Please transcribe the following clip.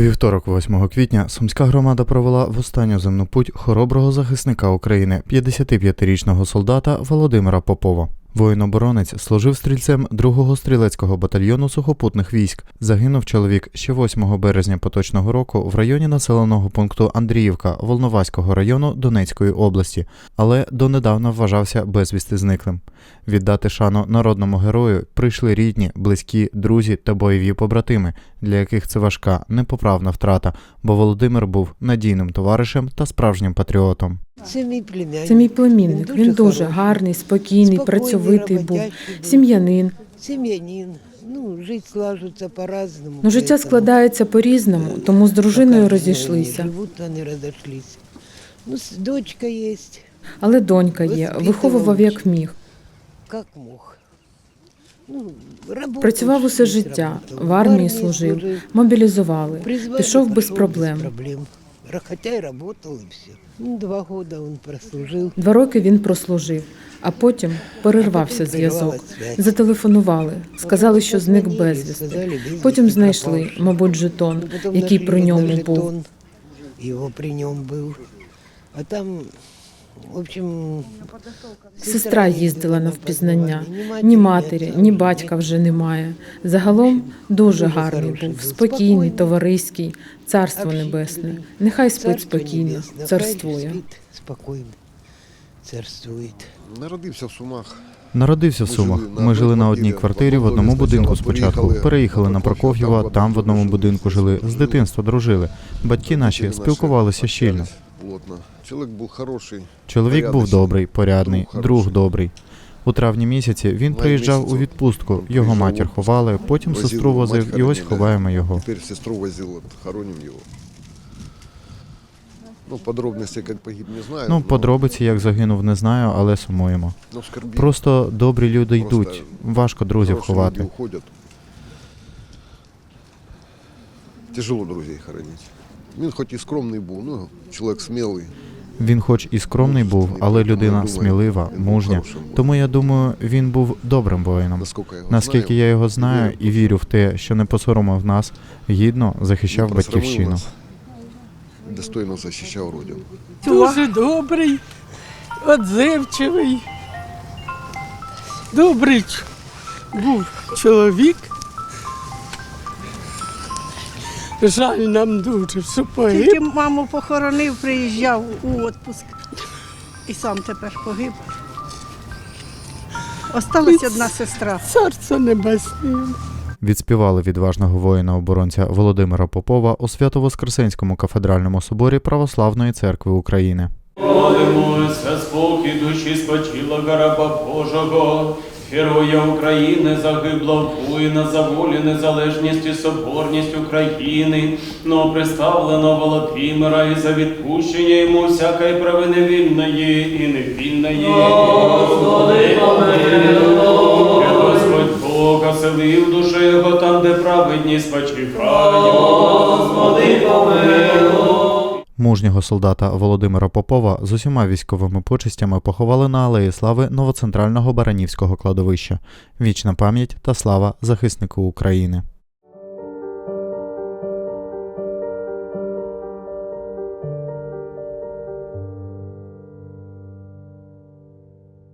Вівторок, 8 квітня, сумська громада провела в останню земну путь хороброго захисника України, 55-річного солдата Володимира Попова. Воїн-оборонець служив стрільцем 2-го стрілецького батальйону сухопутних військ. Загинув чоловік ще 8 березня поточного року в районі населеного пункту Андріївка Волноваського району Донецької області, але донедавна вважався безвісти зниклим. Віддати шану народному герою прийшли рідні, близькі, друзі та бойові побратими, для яких це важка, непоправна втрата, бо Володимир був надійним товаришем та справжнім патріотом. Це мій племянник. Це мій племінник. Він дуже гарний, спокійний, працьовитий був, сім'янин. Сім'янин. Ну, жить сложиться по-разному. Ну, життя складається по-різному, тому з дружиною розійшлися. Живуть, вони розійшлися. Ну, дочка є, Але донька є, виховував як міг. як мог. Ну, Працював усе життя, в армії служив, мобілізували, пішов без проблем. Хотя й работал, и все. Ну, два года он прослужил. Два роки він прослужив, а потім перервався зв'язок. Зателефонували, сказали, що зник безвісти. Потім знайшли, мабуть, жетон, Ну, який при ньому був. Його при ньому був. А там, в общем... Сестра їздила на впізнання. Ні матері, ні батька вже немає. Загалом дуже гарний був, спокійний, товариський, царство небесне. Нехай спить спокійно, царствує. спокійно. Народився в Сумах. Народився в Ми Сумах. жили на Ми жили на одній квартирі, в одному будинку спочатку переїхали на Прокоф'єва, там в одному будинку жили. З дитинства дружили. Батьки Наші спілкувалися щільно. Чоловік був добрий, порядний, друг добрий. У травні місяці він приїжджав у відпустку. Його матір ховали, потім сестру возив, і ось ховаємо його. Теперь сестру возил, вот, хороним его. Ну, подробности, как погиб, не знаю. Ну, подробиці, як загинув, не знаю, але сумуємо. но. Просто добрі люди йдуть. Важко друзів ховати. Тяжело друзей хоронить. Він хоч і скромний був, ну, чоловік смілий. Він, хоч і скромний був, але людина смілива, мужня. Тому я думаю, він був добрим воїном. Наскільки я його знаю, і вірю в те, що не посоромив нас, гідно захищав батьківщину. Достойно захищав родину. Дуже добрий, відзивчивий. Добрий був чоловік. Жаль нам дуже, що погиб. Тільки маму похоронив, приїжджав у відпуск. І сам тепер погиб. Осталась одна сестра. Царство небесне. Відспівали відважного воїна-оборонця Володимира Попова у Свято-Воскресенському кафедральному соборі Православної церкви України. Молимося, спокій душі спочила раба Божого, героя України, загиблого воїна за волю, незалежність і соборність України, но представлено Володимира і за відпущення йому всякої провини вільної і невільної. Господи, помилуй! Господь Бог оселив душу його там, де праведність спочиває. Господи, Мужнього солдата Володимира Попова з усіма військовими почестями поховали на Алеї Слави новоцентрального Баранівського кладовища. Вічна пам'ять та слава захиснику України.